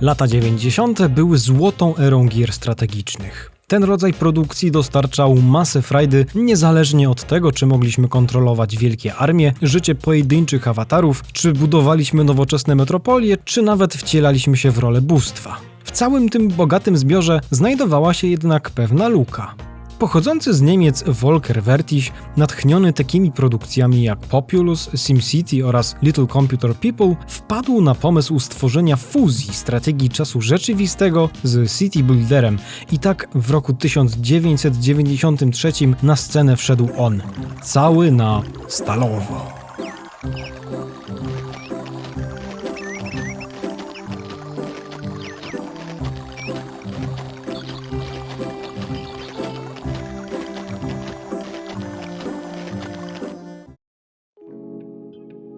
Lata 90. były złotą erą gier strategicznych. Ten rodzaj produkcji dostarczał masę frajdy, niezależnie od tego, czy mogliśmy kontrolować wielkie armie, życie pojedynczych awatarów, czy budowaliśmy nowoczesne metropolie, czy nawet wcielaliśmy się w rolę bóstwa. W całym tym bogatym zbiorze znajdowała się jednak pewna luka. Pochodzący z Niemiec Volker Wertisch, natchniony takimi produkcjami jak Populous, SimCity oraz Little Computer People, wpadł na pomysł stworzenia fuzji strategii czasu rzeczywistego z City Builderem i tak w roku 1993 na scenę wszedł on, cały na stalowo.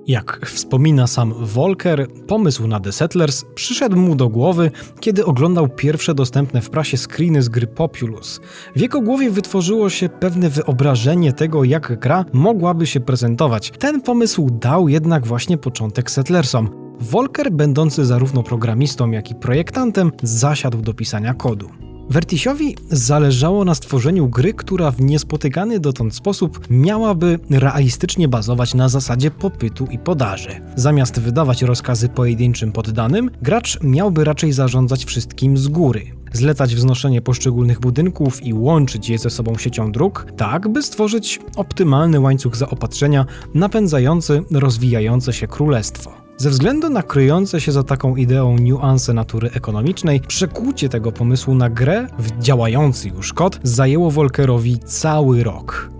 Jak wspomina sam Volker, pomysł na The Settlers przyszedł mu do głowy, kiedy oglądał pierwsze dostępne w prasie screeny z gry Populous. W jego głowie wytworzyło się pewne wyobrażenie tego, jak gra mogłaby się prezentować. Ten pomysł dał jednak właśnie początek Settlersom. Volker, będący zarówno programistą, jak i projektantem, zasiadł do pisania kodu. Vertisiowi zależało na stworzeniu gry, która w niespotykany dotąd sposób miałaby realistycznie bazować na zasadzie popytu i podaży. Zamiast wydawać rozkazy pojedynczym poddanym, gracz miałby raczej zarządzać wszystkim z góry. Zlecać wznoszenie poszczególnych budynków i łączyć je ze sobą siecią dróg, tak by stworzyć optymalny łańcuch zaopatrzenia napędzający rozwijające się królestwo. Ze względu na kryjące się za taką ideą niuanse natury ekonomicznej, przekłucie tego pomysłu na grę w działający już kod zajęło Volkerowi cały rok.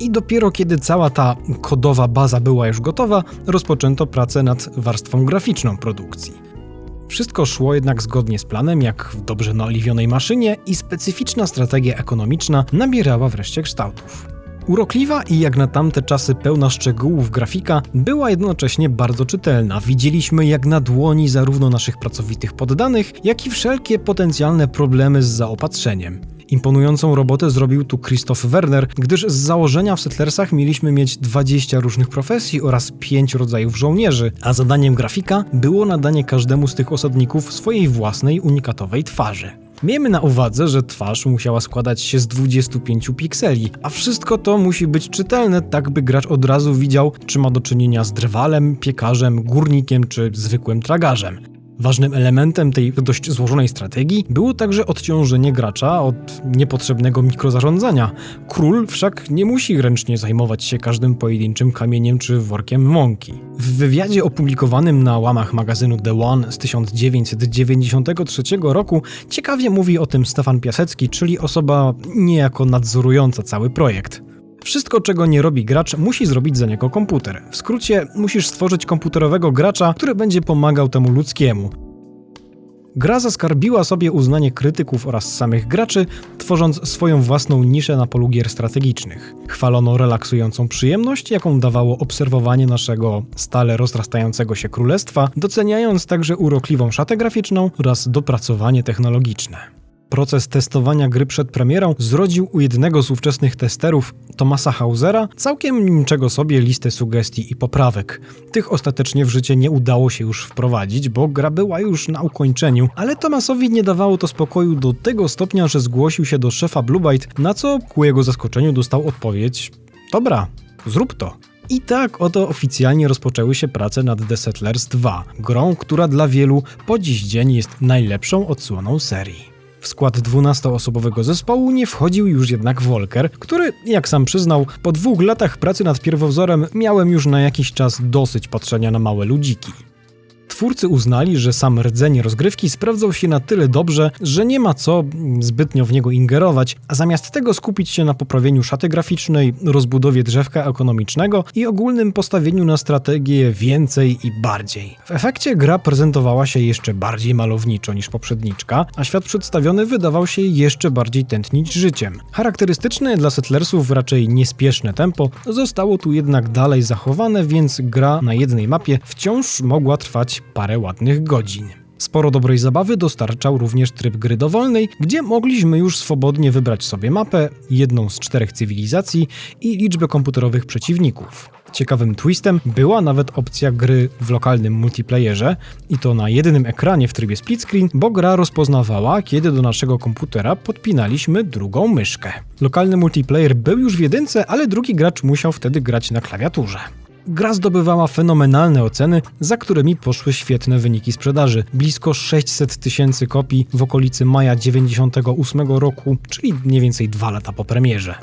I dopiero kiedy cała ta kodowa baza była już gotowa, rozpoczęto pracę nad warstwą graficzną produkcji. Wszystko szło jednak zgodnie z planem, jak w dobrze naoliwionej maszynie, i specyficzna strategia ekonomiczna nabierała wreszcie kształtów. Urokliwa i jak na tamte czasy pełna szczegółów grafika była jednocześnie bardzo czytelna. Widzieliśmy jak na dłoni zarówno naszych pracowitych poddanych, jak i wszelkie potencjalne problemy z zaopatrzeniem. Imponującą robotę zrobił tu Christoph Werner, gdyż z założenia w Settlersach mieliśmy mieć 20 różnych profesji oraz 5 rodzajów żołnierzy, a zadaniem grafika było nadanie każdemu z tych osadników swojej własnej unikatowej twarzy. Miejmy na uwadze, że twarz musiała składać się z 25 pikseli, a wszystko to musi być czytelne, tak by gracz od razu widział, czy ma do czynienia z drwalem, piekarzem, górnikiem czy zwykłym tragarzem. Ważnym elementem tej dość złożonej strategii było także odciążenie gracza od niepotrzebnego mikrozarządzania. Król wszak nie musi ręcznie zajmować się każdym pojedynczym kamieniem czy workiem mąki. W wywiadzie opublikowanym na łamach magazynu The One z 1993 roku ciekawie mówi o tym Stefan Piasecki, czyli osoba niejako nadzorująca cały projekt. Wszystko, czego nie robi gracz, musi zrobić za niego komputer. W skrócie, musisz stworzyć komputerowego gracza, który będzie pomagał temu ludzkiemu. Gra zaskarbiła sobie uznanie krytyków oraz samych graczy, tworząc swoją własną niszę na polu gier strategicznych. Chwalono relaksującą przyjemność, jaką dawało obserwowanie naszego stale rozrastającego się królestwa, doceniając także urokliwą szatę graficzną oraz dopracowanie technologiczne. Proces testowania gry przed premierą zrodził u jednego z ówczesnych testerów, Tomasa Hausera, całkiem niczego sobie listę sugestii i poprawek. Tych ostatecznie w życie nie udało się już wprowadzić, bo gra była już na ukończeniu, ale Tomasowi nie dawało to spokoju do tego stopnia, że zgłosił się do szefa Bluebyte, na co ku jego zaskoczeniu dostał odpowiedź: Dobra, zrób to. I tak oto oficjalnie rozpoczęły się prace nad The Settlers 2, grą, która dla wielu po dziś dzień jest najlepszą odsłoną serii. W skład 12-osobowego zespołu nie wchodził już jednak Volker, który, jak sam przyznał, po dwóch latach pracy nad pierwowzorem miałem już na jakiś czas dosyć patrzenia na małe ludziki. Twórcy uznali, że sam rdzeń rozgrywki sprawdzał się na tyle dobrze, że nie ma co zbytnio w niego ingerować, a zamiast tego skupić się na poprawieniu szaty graficznej, rozbudowie drzewka ekonomicznego i ogólnym postawieniu na strategię więcej i bardziej. W efekcie gra prezentowała się jeszcze bardziej malowniczo niż poprzedniczka, a świat przedstawiony wydawał się jeszcze bardziej tętnić życiem. Charakterystyczne dla Settlersów raczej niespieszne tempo zostało tu jednak dalej zachowane, więc gra na jednej mapie wciąż mogła trwać parę ładnych godzin. Sporo dobrej zabawy dostarczał również tryb gry dowolnej, gdzie mogliśmy już swobodnie wybrać sobie mapę, jedną z czterech cywilizacji i liczbę komputerowych przeciwników. Ciekawym twistem była nawet opcja gry w lokalnym multiplayerze i to na jedynym ekranie w trybie split screen, bo gra rozpoznawała, kiedy do naszego komputera podpinaliśmy drugą myszkę. Lokalny multiplayer był już w jedynce, ale drugi gracz musiał wtedy grać na klawiaturze. Gra zdobywała fenomenalne oceny, za którymi poszły świetne wyniki sprzedaży. Blisko 600 tysięcy kopii w okolicy maja 98 roku, czyli mniej więcej dwa lata po premierze.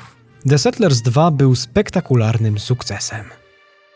The Settlers 2 był spektakularnym sukcesem.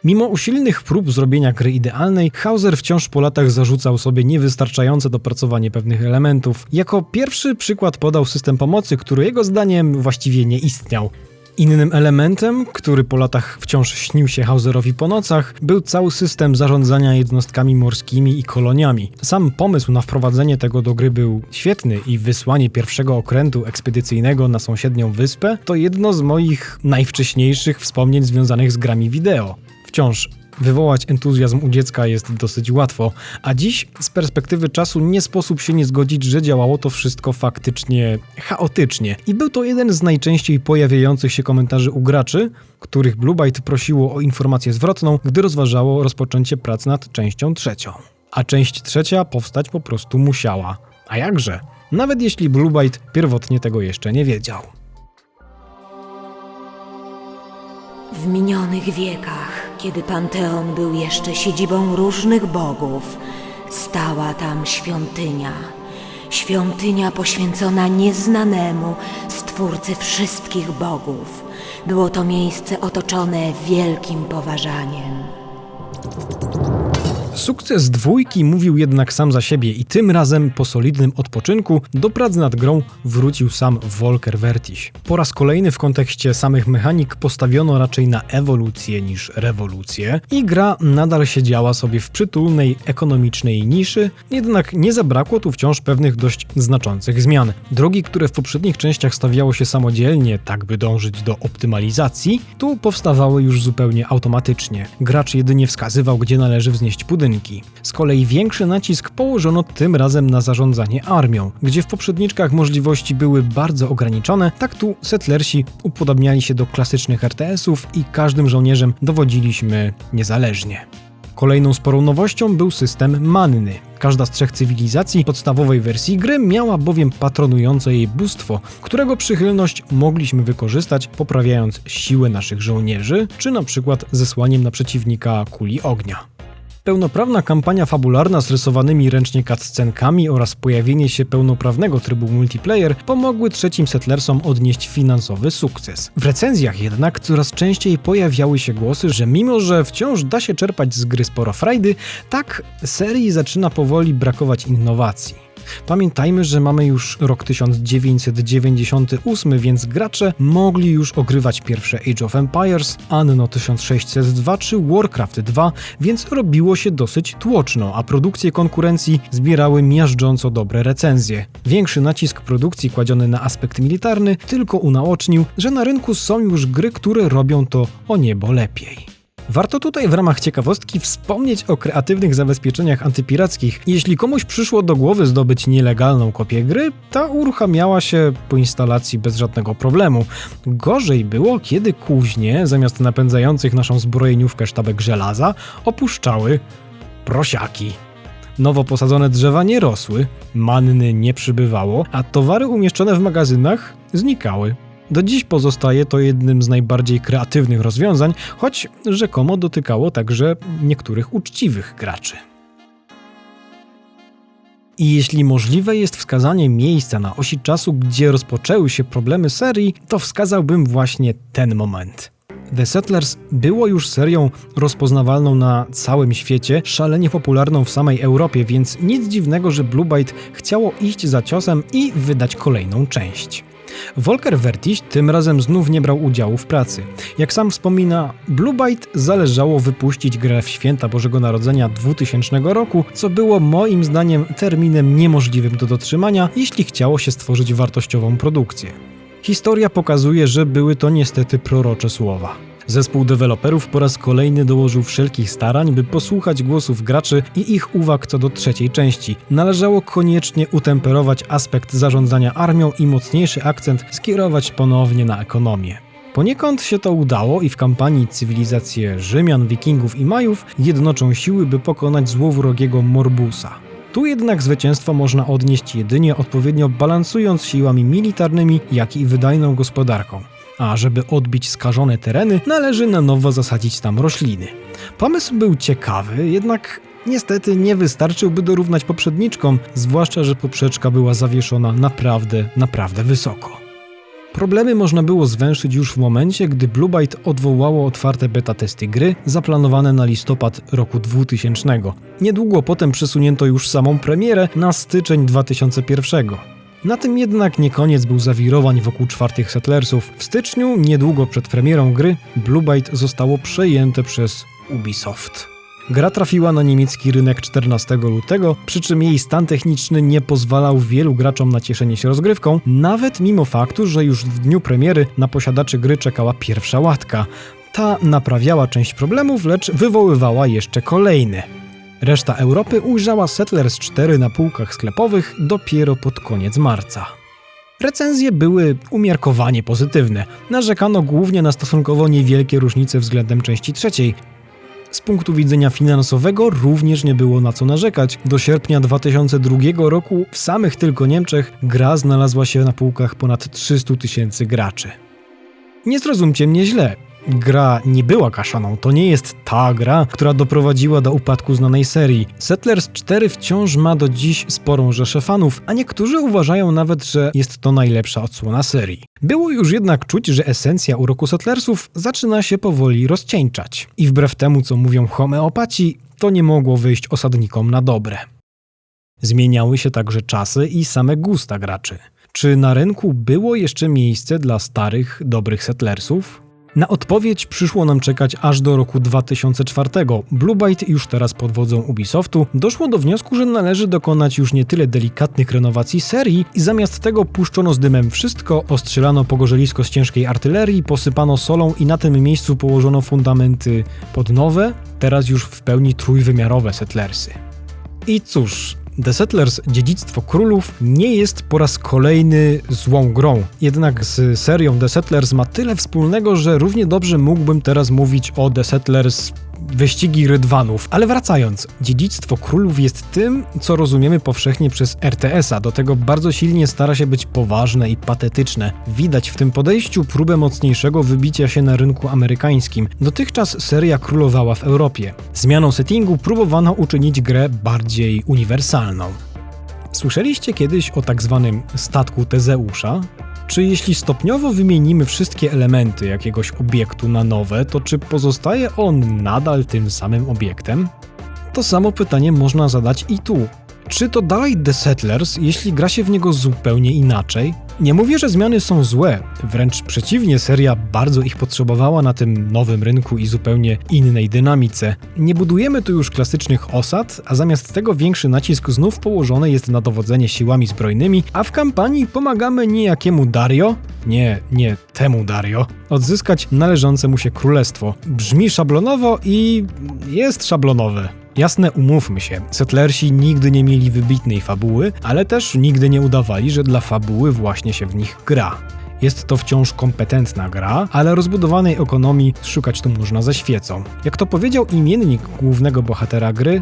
Mimo usilnych prób zrobienia gry idealnej, Hauser wciąż po latach zarzucał sobie niewystarczające dopracowanie pewnych elementów. Jako pierwszy przykład podał system pomocy, który jego zdaniem właściwie nie istniał. Innym elementem, który po latach wciąż śnił się Hauserowi po nocach, był cały system zarządzania jednostkami morskimi i koloniami. Sam pomysł na wprowadzenie tego do gry był świetny i wysłanie pierwszego okrętu ekspedycyjnego na sąsiednią wyspę to jedno z moich najwcześniejszych wspomnień związanych z grami wideo. Wciąż Wywołać entuzjazm u dziecka jest dosyć łatwo, a dziś z perspektywy czasu nie sposób się nie zgodzić, że działało to wszystko faktycznie chaotycznie. I był to jeden z najczęściej pojawiających się komentarzy u graczy, których Blue Byte prosiło o informację zwrotną, gdy rozważało rozpoczęcie prac nad częścią trzecią. A część trzecia powstać po prostu musiała. A jakże? Nawet jeśli Blue Byte pierwotnie tego jeszcze nie wiedział. W minionych wiekach, kiedy Panteon był jeszcze siedzibą różnych bogów, stała tam świątynia. Świątynia poświęcona nieznanemu stwórcy wszystkich bogów. Było to miejsce otoczone wielkim poważaniem. Sukces dwójki mówił jednak sam za siebie i tym razem po solidnym odpoczynku do prac nad grą wrócił sam Volker Vertiś. Po raz kolejny w kontekście samych mechanik postawiono raczej na ewolucję niż rewolucję i gra nadal siedziała sobie w przytulnej, ekonomicznej niszy, jednak nie zabrakło tu wciąż pewnych dość znaczących zmian. Drogi, które w poprzednich częściach stawiało się samodzielnie, tak by dążyć do optymalizacji, tu powstawały już zupełnie automatycznie. Gracz jedynie wskazywał, gdzie należy wznieść pudełko budynki. Z kolei większy nacisk położono tym razem na zarządzanie armią. Gdzie w poprzedniczkach możliwości były bardzo ograniczone, tak tu settlersi upodobniali się do klasycznych RTS-ów i każdym żołnierzem dowodziliśmy niezależnie. Kolejną sporą nowością był system manny. Każda z trzech cywilizacji podstawowej wersji gry miała bowiem patronujące jej bóstwo, którego przychylność mogliśmy wykorzystać poprawiając siłę naszych żołnierzy, czy na przykład zesłaniem na przeciwnika kuli ognia. Pełnoprawna kampania fabularna z rysowanymi ręcznie cutscenkami oraz pojawienie się pełnoprawnego trybu multiplayer pomogły trzecim Settlersom odnieść finansowy sukces. W recenzjach jednak coraz częściej pojawiały się głosy, że mimo, że wciąż da się czerpać z gry sporo frajdy, tak serii zaczyna powoli brakować innowacji. Pamiętajmy, że mamy już rok 1998, więc gracze mogli już ogrywać pierwsze Age of Empires, Anno 1602 czy Warcraft 2, więc robiło się dosyć tłoczno, a produkcje konkurencji zbierały miażdżąco dobre recenzje. Większy nacisk produkcji kładziony na aspekt militarny tylko unaocznił, że na rynku są już gry, które robią to o niebo lepiej. Warto tutaj w ramach ciekawostki wspomnieć o kreatywnych zabezpieczeniach antypirackich. Jeśli komuś przyszło do głowy zdobyć nielegalną kopię gry, ta uruchamiała się po instalacji bez żadnego problemu. Gorzej było, kiedy kuźnie, zamiast napędzających naszą zbrojeniówkę sztabek żelaza, opuszczały prosiaki. Nowo posadzone drzewa nie rosły, manny nie przybywało, a towary umieszczone w magazynach znikały. Do dziś pozostaje to jednym z najbardziej kreatywnych rozwiązań, choć rzekomo dotykało także niektórych uczciwych graczy. I jeśli możliwe jest wskazanie miejsca na osi czasu, gdzie rozpoczęły się problemy serii, to wskazałbym właśnie ten moment. The Settlers było już serią rozpoznawalną na całym świecie, szalenie popularną w samej Europie, więc nic dziwnego, że Blue Byte chciało iść za ciosem i wydać kolejną część. Volker Vertiś tym razem znów nie brał udziału w pracy. Jak sam wspomina, Blue Byte zależało wypuścić grę w święta Bożego Narodzenia 2000 roku, co było moim zdaniem terminem niemożliwym do dotrzymania, jeśli chciało się stworzyć wartościową produkcję. Historia pokazuje, że były to niestety prorocze słowa. Zespół deweloperów po raz kolejny dołożył wszelkich starań, by posłuchać głosów graczy i ich uwag co do trzeciej części. Należało koniecznie utemperować aspekt zarządzania armią i mocniejszy akcent skierować ponownie na ekonomię. Poniekąd się to udało i w kampanii cywilizacje Rzymian, Wikingów i Majów jednoczą siły, by pokonać złowrogiego Morbusa. Tu jednak zwycięstwo można odnieść jedynie odpowiednio balansując siłami militarnymi, jak i wydajną gospodarką. A żeby odbić skażone tereny, należy na nowo zasadzić tam rośliny. Pomysł był ciekawy, jednak niestety nie wystarczyłby dorównać poprzedniczkom, zwłaszcza, że poprzeczka była zawieszona naprawdę, naprawdę wysoko. Problemy można było zwęszyć już w momencie, gdy Blue Byte odwołało otwarte beta testy gry zaplanowane na listopad roku 2000. Niedługo potem przesunięto już samą premierę na styczeń 2001. Na tym jednak nie koniec był zawirowań wokół czwartych Settlersów. W styczniu, niedługo przed premierą gry, Blue Byte zostało przejęte przez Ubisoft. Gra trafiła na niemiecki rynek 14 lutego, przy czym jej stan techniczny nie pozwalał wielu graczom na cieszenie się rozgrywką, nawet mimo faktu, że już w dniu premiery na posiadaczy gry czekała pierwsza łatka. Ta naprawiała część problemów, lecz wywoływała jeszcze kolejne. Reszta Europy ujrzała Settlers 4 na półkach sklepowych dopiero pod koniec marca. Recenzje były umiarkowanie pozytywne. Narzekano głównie na stosunkowo niewielkie różnice względem części trzeciej. Z punktu widzenia finansowego również nie było na co narzekać. Do sierpnia 2002 roku w samych tylko Niemczech gra znalazła się na półkach ponad 300 tysięcy graczy. Nie zrozumcie mnie źle. Gra nie była kaszaną, to nie jest ta gra, która doprowadziła do upadku znanej serii. Settlers 4 wciąż ma do dziś sporą rzeszę fanów, a niektórzy uważają nawet, że jest to najlepsza odsłona serii. Było już jednak czuć, że esencja uroku Settlersów zaczyna się powoli rozcieńczać. I wbrew temu, co mówią homeopaci, to nie mogło wyjść osadnikom na dobre. Zmieniały się także czasy i same gusta graczy. Czy na rynku było jeszcze miejsce dla starych, dobrych settlersów? Na odpowiedź przyszło nam czekać aż do roku 2004. Blue Byte, już teraz pod wodzą Ubisoftu, doszło do wniosku, że należy dokonać już nie tyle delikatnych renowacji serii i zamiast tego puszczono z dymem wszystko, ostrzelano pogorzelisko z ciężkiej artylerii, posypano solą i na tym miejscu położono fundamenty pod nowe, teraz już w pełni trójwymiarowe settlersy. I cóż, The Settlers Dziedzictwo Królów nie jest po raz kolejny złą grą. Jednak z serią The Settlers ma tyle wspólnego, że równie dobrze mógłbym teraz mówić o The Settlers Wyścigi Rydwanów. Ale wracając, Dziedzictwo Królów jest tym, co rozumiemy powszechnie przez RTS-a. Do tego bardzo silnie stara się być poważne i patetyczne. Widać w tym podejściu próbę mocniejszego wybicia się na rynku amerykańskim. Dotychczas seria królowała w Europie. Zmianą settingu próbowano uczynić grę bardziej uniwersalną. Słyszeliście kiedyś o tak zwanym statku Tezeusza? Czy jeśli stopniowo wymienimy wszystkie elementy jakiegoś obiektu na nowe, to czy pozostaje on nadal tym samym obiektem? To samo pytanie można zadać i tu. Czy to dalej The Settlers, jeśli gra się w niego zupełnie inaczej? Nie mówię, że zmiany są złe, wręcz przeciwnie, seria bardzo ich potrzebowała na tym nowym rynku i zupełnie innej dynamice. Nie budujemy tu już klasycznych osad, a zamiast tego większy nacisk znów położony jest na dowodzenie siłami zbrojnymi, a w kampanii pomagamy niejakiemu Dario, nie, nie temu Dario, odzyskać należące mu się królestwo. Brzmi szablonowo i jest szablonowe. Jasne, umówmy się, settlersi nigdy nie mieli wybitnej fabuły, ale też nigdy nie udawali, że dla fabuły właśnie się w nich gra. Jest to wciąż kompetentna gra, ale rozbudowanej ekonomii szukać tu można ze świecą. Jak to powiedział imiennik głównego bohatera gry,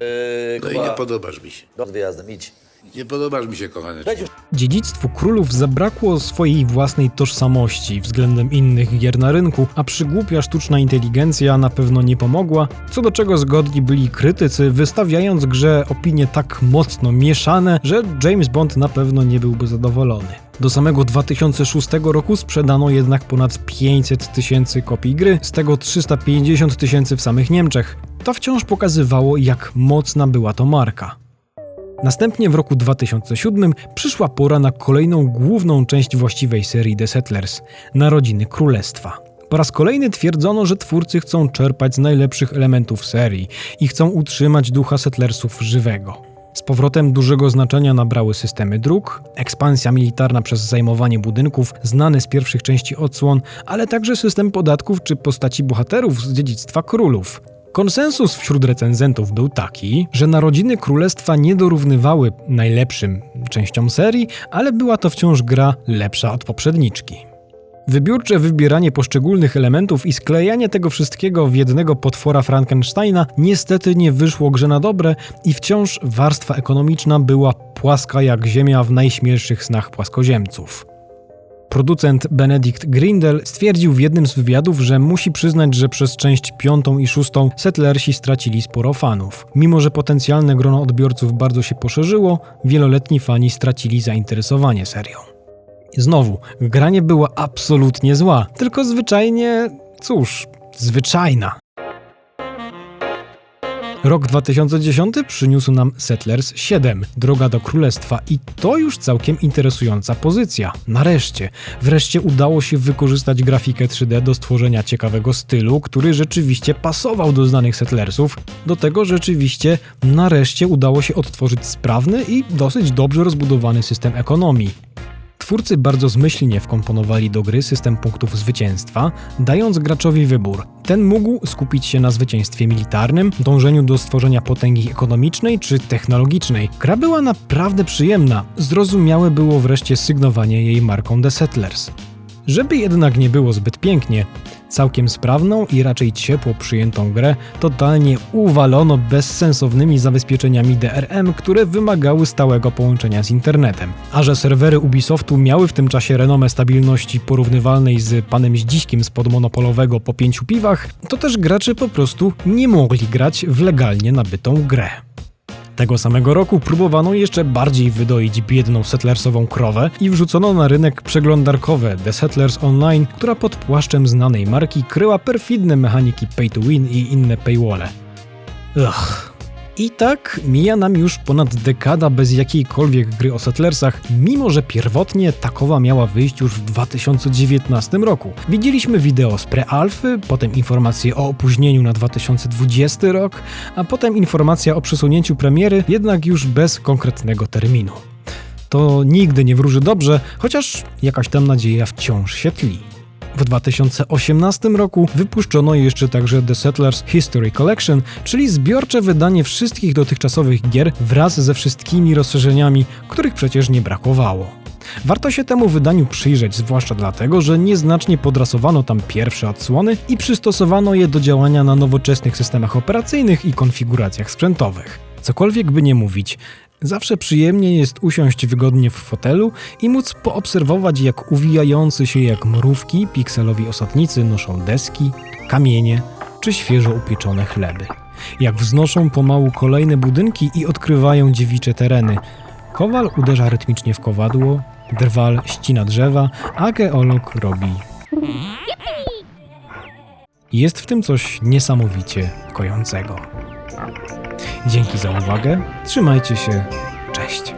Yy, No i nie podobasz mi się. do wyjazdem, idź. Nie podobasz mi się, kochany. Dziedzictwu królów zabrakło swojej własnej tożsamości względem innych gier na rynku, a przygłupia sztuczna inteligencja na pewno nie pomogła, co do czego zgodni byli krytycy, wystawiając grze opinie tak mocno mieszane, że James Bond na pewno nie byłby zadowolony. Do samego 2006 roku sprzedano jednak ponad 500 tysięcy kopii gry, z tego 350 tysięcy w samych Niemczech. To wciąż pokazywało, jak mocna była to marka. Następnie w roku 2007 przyszła pora na kolejną główną część właściwej serii The Settlers Narodziny Królestwa. Po raz kolejny twierdzono, że twórcy chcą czerpać z najlepszych elementów serii i chcą utrzymać ducha Settlersów żywego. Z powrotem dużego znaczenia nabrały systemy dróg, ekspansja militarna przez zajmowanie budynków, znany z pierwszych części odsłon, ale także system podatków czy postaci bohaterów z dziedzictwa królów. Konsensus wśród recenzentów był taki, że Narodziny Królestwa nie dorównywały najlepszym częściom serii, ale była to wciąż gra lepsza od poprzedniczki. Wybiórcze wybieranie poszczególnych elementów i sklejanie tego wszystkiego w jednego potwora Frankensteina niestety nie wyszło grze na dobre i wciąż warstwa ekonomiczna była płaska jak ziemia w najśmielszych snach płaskoziemców. Producent Benedict Grindel stwierdził w jednym z wywiadów, że musi przyznać, że przez część piątą i szóstą Settlersi stracili sporo fanów. Mimo, że potencjalne grono odbiorców bardzo się poszerzyło, wieloletni fani stracili zainteresowanie serią. Znowu, gra nie była absolutnie zła, tylko zwyczajnie, cóż, zwyczajna. Rok 2010 przyniósł nam Settlers 7, Droga do Królestwa i to już całkiem interesująca pozycja. Nareszcie, wreszcie udało się wykorzystać grafikę 3D do stworzenia ciekawego stylu, który rzeczywiście pasował do znanych Settlersów. Do tego rzeczywiście nareszcie udało się odtworzyć sprawny i dosyć dobrze rozbudowany system ekonomii. Twórcy bardzo zmyślnie wkomponowali do gry system punktów zwycięstwa, dając graczowi wybór. Ten mógł skupić się na zwycięstwie militarnym, dążeniu do stworzenia potęgi ekonomicznej czy technologicznej. Gra była naprawdę przyjemna, zrozumiałe było wreszcie sygnowanie jej marką The Settlers. Żeby jednak nie było zbyt pięknie, całkiem sprawną i raczej ciepło przyjętą grę totalnie uwalono bezsensownymi zabezpieczeniami DRM, które wymagały stałego połączenia z internetem. A że serwery Ubisoftu miały w tym czasie renomę stabilności porównywalnej z panem Zdziśkiem z podmonopolowego po pięciu piwach, to też gracze po prostu nie mogli grać w legalnie nabytą grę. Tego samego roku próbowano jeszcze bardziej wydoić biedną settlersową krowę i wrzucono na rynek przeglądarkowe The Settlers Online, która pod płaszczem znanej marki kryła perfidne mechaniki pay to win i inne paywalle. Ugh. I tak mija nam już ponad dekada bez jakiejkolwiek gry o Settlersach, mimo że pierwotnie takowa miała wyjść już w 2019 roku. Widzieliśmy wideo z prealfy, potem informacje o opóźnieniu na 2020 rok, a potem informacja o przesunięciu premiery, jednak już bez konkretnego terminu. To nigdy nie wróży dobrze, chociaż jakaś tam nadzieja wciąż się tli. W 2018 roku wypuszczono jeszcze także The Settlers History Collection, czyli zbiorcze wydanie wszystkich dotychczasowych gier wraz ze wszystkimi rozszerzeniami, których przecież nie brakowało. Warto się temu wydaniu przyjrzeć, zwłaszcza dlatego, że nieznacznie podrasowano tam pierwsze odsłony i przystosowano je do działania na nowoczesnych systemach operacyjnych i konfiguracjach sprzętowych. Cokolwiek by nie mówić, Zawsze przyjemnie jest usiąść wygodnie w fotelu i móc poobserwować, jak uwijający się jak mrówki pikselowi osadnicy noszą deski, kamienie czy świeżo upieczone chleby. Jak wznoszą pomału kolejne budynki i odkrywają dziewicze tereny. Kowal uderza rytmicznie w kowadło, drwal ścina drzewa, a geolog robi. Jest w tym coś niesamowicie kojącego. Dzięki za uwagę, trzymajcie się, cześć.